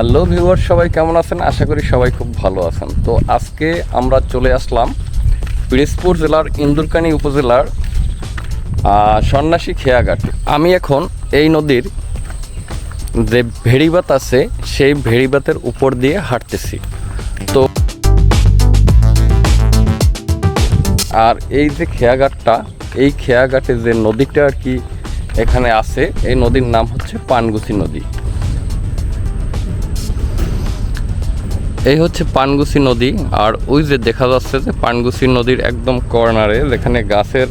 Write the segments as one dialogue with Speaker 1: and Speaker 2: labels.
Speaker 1: Hello viewer সবাই কেমন আছেন? আশা করি সবাই খুব ভালো আছেন। তো আজকে আমরা চলে আসলাম পিরিজপুর জেলার ইন্দুরকানী উপজেলার সন্ন্যাসী খেয়াঘাটে। আমি এখন এই নদীর যে ভেড়িবাত আছে, সেই ভেড়িবাতের উপর দিয়ে হাঁটতেছি। তো আর এই যে খেয়াঘাটটা, এই খেয়াঘাটে যে নদীটা আর কি এখানে আছে, এই নদীর নাম হচ্ছে পানগুছি নদী। এই হচ্ছে পানগুসি নদী, আর ওই যে দেখা যাচ্ছে যে পানগুছি নদীর একদম কর্নারে, যেখানে গাছের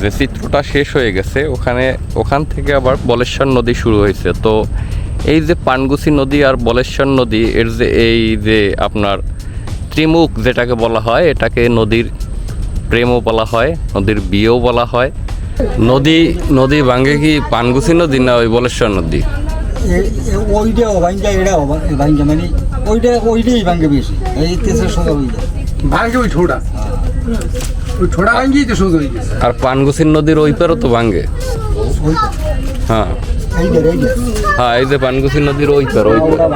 Speaker 1: যে চিত্রটা শেষ হয়ে গেছে, ওখানে, ওখান থেকে আবার বলেশ্বর নদী শুরু হয়েছে। তো এই যে পানগুসি নদী আর বলেশ্বর নদী, এর যে এই যে আপনার ত্রিমুখ যেটাকে বলা হয়, এটাকে নদীর প্রেমও বলা হয়, নদীর বিয়েও বলা হয়। নদী নদী ভাঙ্গে কি পানগুসি নদী না ওই বলেশ্বর নদী?
Speaker 2: এ- এ- ওইটা ভাঙ্গা এটা ভাঙ্গা মানে ওইটা ওইটাই ভাঙ্গে বেশি। এই তেসের সোজা হয়ে যায়।
Speaker 3: ভাঙ্গে ওই ঠোঁটা। ওই ঠোঁটা ভাঙ্গিয়ে তো সোজা হয়ে গেছে।
Speaker 1: আর পানগুসির নদীর ওই পারও তো ভাঙ্গে। হ্যাঁ। হ্যাঁ এই যে পানগুছি নদীর ওই পার ওই পার।